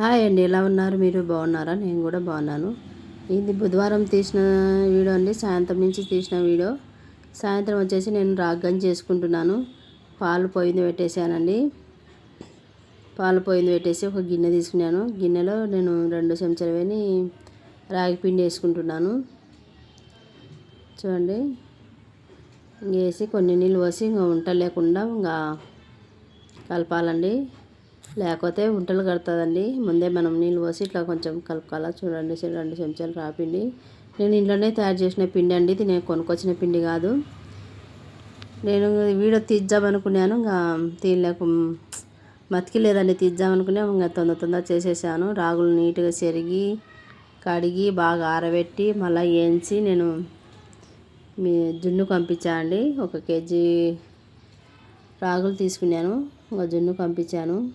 Hi అండి ఎలా ఉన్నారు? మీరు బాగున్నారా? నేను కూడా బాగున్నాను. ఇది బుధవారం తీసిన వీడియో అండి. సాయంత్రం నుంచి తీసిన వీడియో. సాయంత్రం వచ్చేసి నేను రాగ్గం చేసుకుంటున్నాను. పాలు పోయింది పెట్టేశానండి. పాలు పోయింది పెట్టేసి ఒక గిన్నె తీసుకున్నాను. గిన్నెలో నేను రెండు చెంచాలు వేని రాగి పిండి వేసుకుంటున్నాను. చూడండి. వేసి కొన్ని నీళ్ళు పోసి ఇంకా ఉంట లేకుండా ఇంకా కలపాలండి. లేకపోతే ఉంటలు కడుతుందండి. ముందే మనం నీళ్ళు పోసి ఇట్లా కొంచెం కలుపుకోవాలా? చూడండి రెండు చెంచాలు రాపిండి. నేను ఇంట్లోనే తయారు చేసిన పిండి అండి. ఇది నేను కొనుక్కొచ్చిన పిండి కాదు. నేను వీడియో తీద్దామనుకున్నాను. ఇంకా తీయలేక మతికి లేదండి తీద్దామనుకున్నా ఇంకా తొందర తొందర చేసేసాను. రాగులు నీట్గా చెరిగి కడిగి బాగా ఆరబెట్టి మళ్ళీ వేయించి నేను మీ జున్ను పంపించానండి ఒక కేజీ రాగులు తీసుకున్నాను. ఒక జున్ను పంపించాను.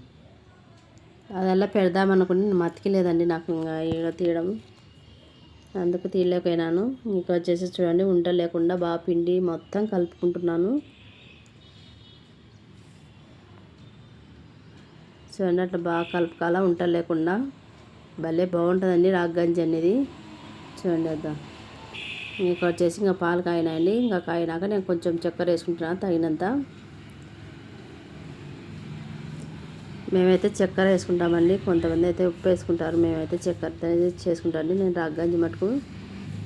అదల్లా పెడదామనుకుని మతికి లేదండి నాకు ఇంకా ఈడ తీయడం. అందుకు తీయలేకపోయినాను. ఇంకా వచ్చేసి చూడండి ఉంట లేకుండా బాగా పిండి మొత్తం కలుపుకుంటున్నాను. చూడండి అట్లా బాగా కలుపుకాల ఉంట లేకుండా. భలే బాగుంటుందండి రాగ్గంజి అనేది. చూడండి అద్దాం. ఇంకా వచ్చేసి ఇంకా పాలు కాయినాయండి ఇంకా కాయినాక నేను కొంచెం చక్కెర వేసుకుంటున్నాను తగినంత. మేమైతే చక్కెర వేసుకుంటామండి. కొంతమంది అయితే ఉప్పు వేసుకుంటారు. మేమైతే చక్కెర చేసుకుంటామండి నేను రాగ్గంజి మటుకు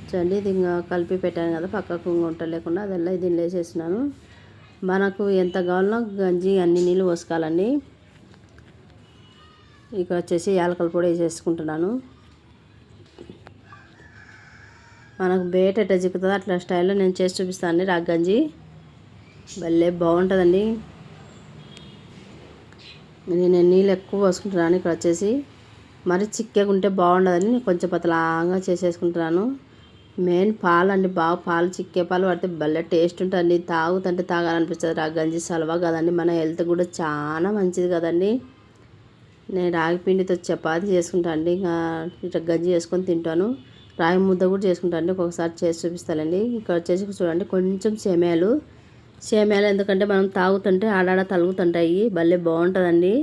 చూడండి ఇది ఇంకా కలిపి పెట్టాను కదా పక్కకు ఉంట లేకుండా అదల్లా ఇది వేసేసినాను మనకు ఎంత కావాలో గంజి అన్ని నీళ్ళు పోసుకోవాలండి. ఇక వచ్చేసి యాలకల పొడి వేసేసుకుంటున్నాను. మనకు బేట ఎట్లా చిక్కుతుందో అట్లా స్టైల్లో నేను చేసి చూపిస్తాను రాగ్గంజి. భలే బాగుంటుందండి. నేను నీళ్ళు ఎక్కువ పోసుకుంటున్నాను ఇక్కడ వచ్చేసి మరి చిక్కగా ఉంటే బాగుండదని నేను కొంచెం పతలాగా చేసేసుకుంటున్నాను. మెయిన్ పాలు అండి బాగా పాలు చిక్కే పాలు పడితే భలే టేస్ట్ ఉంటుంది తాగుతుంటే తాగాలనిపిస్తుంది. రా గంజి సలవా కదండి. మన హెల్త్ కూడా చాలా మంచిది కదండి. నేను రాగి పిండితో చపాతి చేసుకుంటాను అండి. ఇంకా ఇట్లా గంజి చేసుకొని తింటాను. రాగి ముద్ద కూడా చేసుకుంటాను అండి. ఒక్కొక్కసారి చేసి చూపిస్తానండి. ఇక్కడ వచ్చేసి చూడండి. కొంచెం సేమ్యాలు సేమ్యాలు ఎందుకంటే మనం తాగుతుంటే ఆడాడ తలుగుతుంటాయి. భలే బాగుంటుందండి.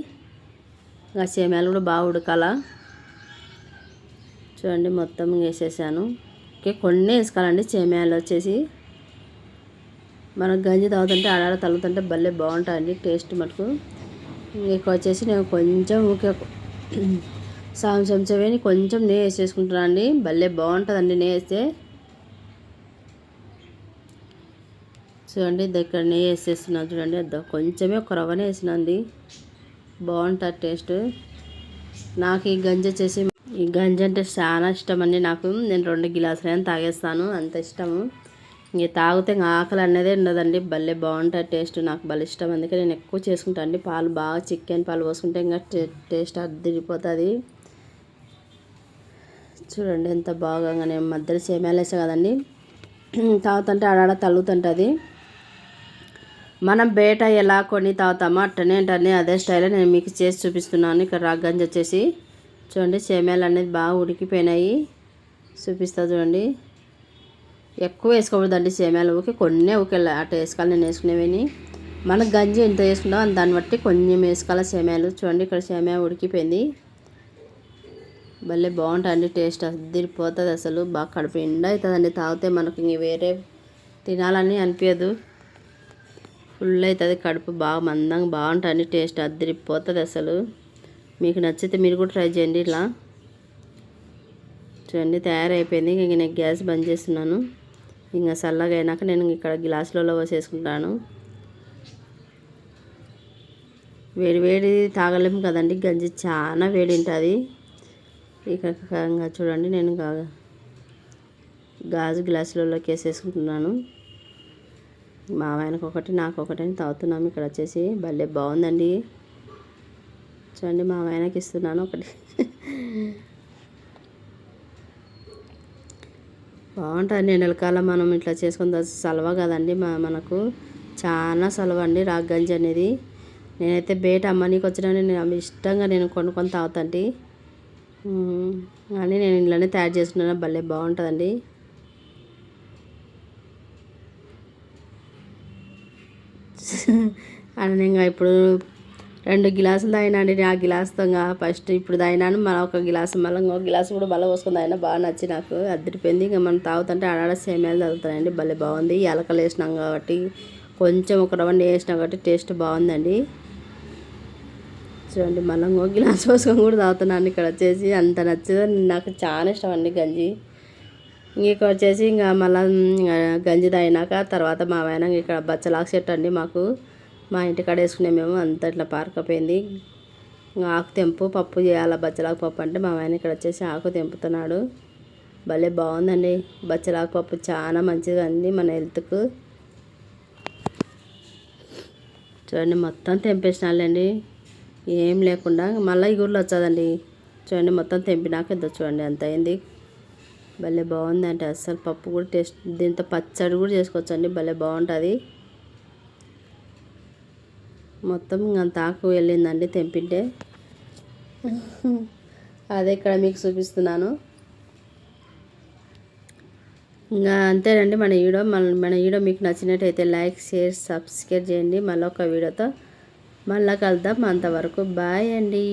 ఇంకా సేమ్యాలు కూడా బాగా ఉడకాల. చూడండి మొత్తం వేసేసాను. ఓకే కొన్ని వేసుకోవాలండి సేమ్యాలు వచ్చేసి. మనం గంజి తాగుతుంటే ఆడాడ తలుగుతుంటే భలే బాగుంటుందండి టేస్ట్ మటుకు. ఎక్కువ వచ్చేసి నేను కొంచెం ఊకే సాయం కొంచెం నెయ్యి వేసేసుకుంటున్నాను అండి భలే బాగుంటుందండి నెయ్యి వేస్తే. చూడండి దగ్గర నెయ్యి వేసేస్తున్నా చూడండి అద్దా కొంచెమే ఒక రవ్వనే వేసినంది. బాగుంటుంది టేస్ట్. నాకు ఈ గంజి వచ్చేసి ఈ గంజ అంటే చాలా ఇష్టం అండి నాకు. నేను రెండు గిలాసులైనా తాగేస్తాను అంత ఇష్టము. ఇంక తాగితే ఆకలి అనేది ఉండదండి. భలే బాగుంటుంది టేస్ట్ నాకు భలే ఇష్టం. అందుకే నేను ఎక్కువ చేసుకుంటాను అండి. పాలు బాగా చికెన్ పాలు పోసుకుంటే ఇంకా టేస్ట్ అదిరిపోతుంది చూడండి ఎంత బాగా నేను మధ్యలో సేమ్యాలు వేసా కదండి. తాగుతుంటే ఆడాడ తల్లుతుంటుంది మనం బేట ఎలా కొని తాగుతామో అట్టనేంటనే అదే స్టైల్లో నేను మీకు చేసి చూపిస్తున్నాను. ఇక్కడ రాగంజి వచ్చేసి చూడండి సేమ్యాలు అనేది బాగా ఉడికిపోయినాయి. చూపిస్తా చూడండి. ఎక్కువ వేసుకోకూడదండి సేమ్యాలు. ఊకే కొన్ని ఊకే అట్ట వేసుకోవాలి నేను వేసుకునేవి మనకు గంజి ఎంత వేసుకుంటామో దాన్ని బట్టి కొంచెం వేసుకోవాలి సేమ్యాలు. చూడండి ఇక్కడ సేమ్యా ఉడికిపోయింది. భలే బాగుంటుంది టేస్ట్ అదిరిపోతుంది అసలు. బాగా కడుపు ఎండ అవుతుందండి. తాగితే మనకి ఇంక వేరే తినాలని అనిపించదు ఫుల్ అవుతుంది కడుపు బాగా మందంగా బాగుంటుంది టేస్ట్ అద్దరిపోతుంది అసలు. మీకు నచ్చితే మీరు కూడా ట్రై చేయండి ఇలా. చూడండి తయారైపోయింది. ఇంక నేను గ్యాస్ బంద్ చేస్తున్నాను. ఇంకా చల్లగా అయినాక నేను ఇక్కడ గ్లాసులలో పోసేసుకుంటాను. వేడి వేడి తాగలేము కదండి గంజి చాలా వేడి ఉంటుంది ఇక చూడండి నేను గాజు గ్లాసులలోకి వేసేసుకుంటున్నాను. మా ఆయనకు ఒకటి నాకు ఒకటి అని తాగుతున్నాం. ఇక్కడ వచ్చేసి భలే బాగుందండి. చూడండి మా ఆయనకి ఇస్తున్నాను ఒకటి. బాగుంటుంది ఎండలకాలం మనం ఇట్లా చేసుకుని సలవ కదండి మా మనకు. చాలా సలవ అండి రాగ్గంజి అనేది. నేనైతే బయట అమ్మనీకి వచ్చిన నేను ఇష్టంగా నేను కొనుక్కొని తాగుతాంటి. కానీ నేను ఇంట్లోనే తయారు చేసుకున్నాను భలే బాగుంటుందండి. అని ఇంకా ఇప్పుడు రెండు గిలాసులు తాగినండి ఆ గిలాసుతో ఫస్ట్ ఇప్పుడు తాగినాను మళ్ళీ ఒక గిలాసు మళ్ళీ ఇంకో గిలాసు కూడా మళ్ళీ పోసుకొని తాగినా బాగా నచ్చి నాకు అద్దరిపోయింది ఇంకా మనం తాగుతుంటే ఆడాడ సేమ్యాలు తాగుతాయండి భలే బాగుంది. ఎలకలు వేసినాం కాబట్టి కొంచెం ఒక రవ్వండి వేసినాం కాబట్టి టేస్ట్ బాగుందండి. చూడండి మళ్ళీ ఇంకో గిలాస్ పోసుకొని కూడా తాగుతున్నాను. ఇక్కడ వచ్చేసి అంత నచ్చదు నాకు చాలా ఇష్టం అండి గంజి. ఇక్కడ వచ్చేసి ఇంకా మళ్ళీ గంజి తాగినాక తర్వాత మా ఆయన ఇక్కడ బచ్చలాకు చెట్టు అండి మాకు. మా ఇంటికాడ వేసుకునే మేము అంత ఇట్లా పారకపోయింది ఇంకా ఆకు తెంపు పప్పు చేయాలి బచ్చలాకు పప్పు అంటే మా ఆయన ఇక్కడ వచ్చేసి ఆకు తెంపుతున్నాడు. భలే బాగుందండి. బచ్చలాకు పప్పు చాలా మంచిది అండి మన హెల్త్కు. చూడండి మొత్తం తెంపేసినాలండి ఏం లేకుండా మళ్ళీ ఈ గుళ్ళు వచ్చదండి. చూడండి మొత్తం తెంపినాక ఇద్దో చూడండి ఎంత అయింది. భలే బాగుందంటే. అసలు అస్సలు పప్పు కూడా టేస్ట్ దీంతో పచ్చడి కూడా చేసుకోవచ్చండి. భలే బాగుంటుంది. మొత్తం అంత ఆకు వెళ్ళిందండి తెంపింటే. అదే ఇక్కడ మీకు చూపిస్తున్నాను. ఇంకా అంతేనండి మన వీడియో. మన మన వీడియో మీకు నచ్చినట్టయితే లైక్ షేర్ సబ్స్క్రైబ్ చేయండి. మళ్ళీ ఒక వీడియోతో మళ్ళీ కలుద్దాం. అంతవరకు బాయ్ అండి.